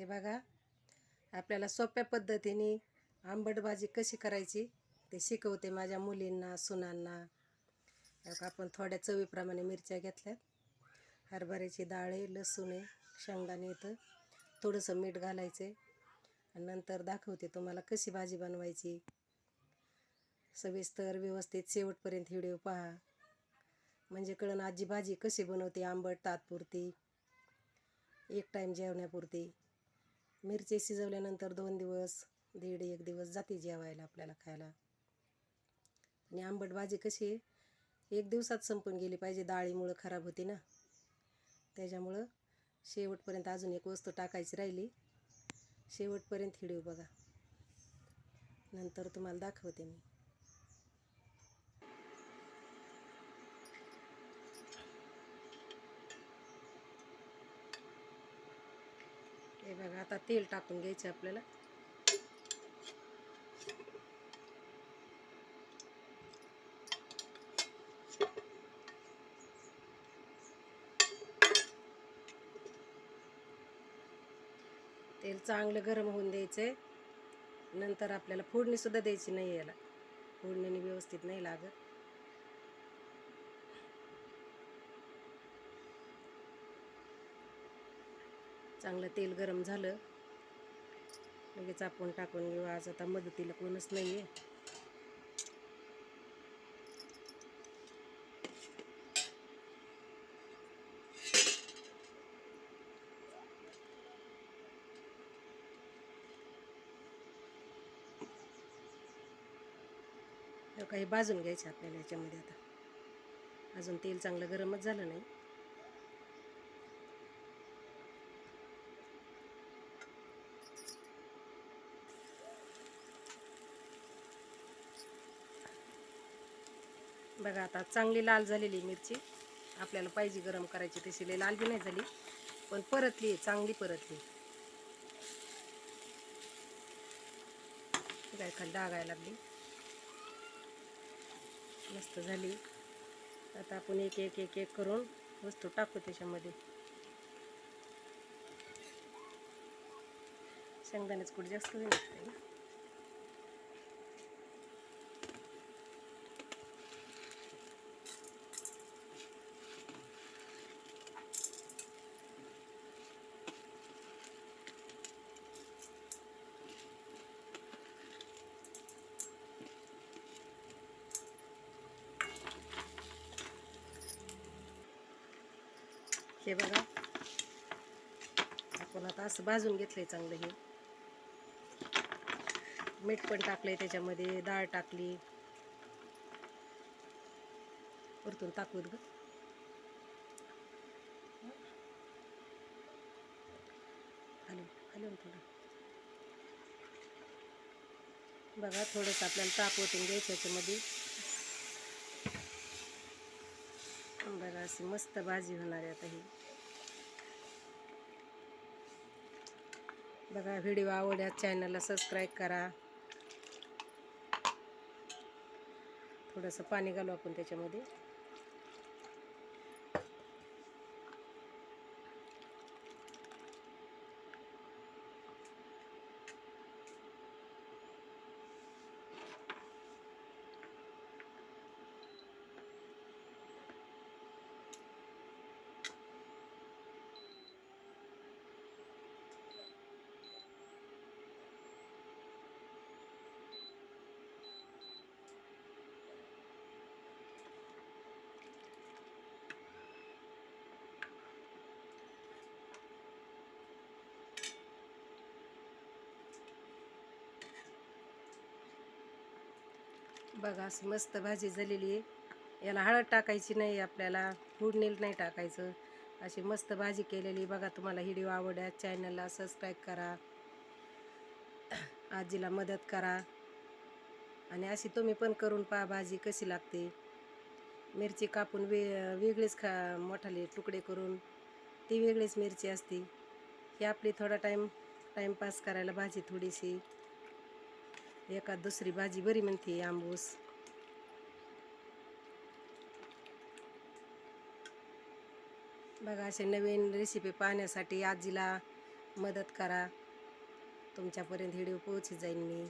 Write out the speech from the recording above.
हे बघा. आपल्याला सोप्या पद्धतीने आंबट भाजी कशी करायची ते शिकवते माझ्या मुलींना सुनांना. आपण थोड्या चवीप्रमाणे मिरच्या घेतल्यात. हरभऱ्याची डाळ आहे लसूण आहे शेंगदाणे येतं थोडंसं मीठ घालायचं आणि नंतर दाखवते तुम्हाला कशी भाजी बनवायची. सविस्तर व्यवस्थित शेवटपर्यंत व्हिडिओ पहा. म्हणजे कळण आजी भाजी कशी बनवते आंबट तात्पुरती एक टाईम जेवण्यापुरती. मिरची शिजवल्यानंतर दोन दिवस दीड एक दिवस जाते जेवायला आपल्याला खायला. आणि आंबट भाजी कशी एक दिवसात संपून गेली पाहिजे डाळीमुळं खराब होती ना. त्याच्यामुळं शेवटपर्यंत अजून एक वस्तू टाकायची राहिली. शेवटपर्यंत हिडिओ बघा. नंतर तुम्हाला दाखवते मी. हे बघा आता तेल टाकून घ्यायचं आपल्याला. तेल चांगलं गरम होऊन द्यायचं नंतर आपल्याला फोडणीसुद्धा द्यायची नाही याला. फोडणीने व्यवस्थित नाही लागत. चांगलं तेल गरम झालं. लगेच आपण टाकून घेऊ. आज आता मदतीला कोणच नाही आहे काही भाजून घ्यायचं आपल्याला याच्यामध्ये आता. अजून तेल चांगलं गरमच झालं नाही. बघा आता चांगली लाल झालेली मिरची. आपल्याला पाहिजे गरम करायची तशी. लई लाल बी नाही झाली पण परतली चांगली परतली काय खाली डागायला लागली. मस्त झाली. आता आपण एक एक एक एक करून वस्तू टाकू त्याच्यामध्ये. शेंगदाण्याच कुठे जास्त होईल हे बघा. आपण आता असं भाजून घेतलंय चांगलं हे. मीठ पण टाकलंय त्याच्यामध्ये डाळ टाकली. परतून टाकूत ग. हॅलो हॅलो थोडं. बघा थोडंसं आपल्याला ताप ओतून घ्यायचं याच्यामध्ये. बघा अशी मस्त भाजी होणार आहे आता ही. बघा व्हिडिओ आवडल्यास चॅनलला सबस्क्राईब करा. थोडंसं पाणी घालू आपण त्याच्यामध्ये. बघा अशी मस्त भाजी झालेली आहे. याला हळद टाकायची नाही आपल्याला फोडणीला नाही टाकायचं. अशी मस्त भाजी केलेली बघा तुम्हाला व्हिडिओ आवडल्या चॅनलला सबस्क्राईब करा. आजीला मदत करा. आणि अशी तुम्ही पण करून पहा भाजी कशी लागते. मिरची कापून वे वेगळीच खा मोठाले तुकडे करून ती वेगळीच मिरची असते. ही आपली थोडा टाईम टाईमपास करायला भाजी थोडीशी. एका दुसरी भाजी बरी म्हणते आंबूस. बघा असे नवीन रेसिपी पाहण्यासाठी आजीला मदत करा. तुमच्यापर्यंत व्हिडिओ पोहोची जाईन मी.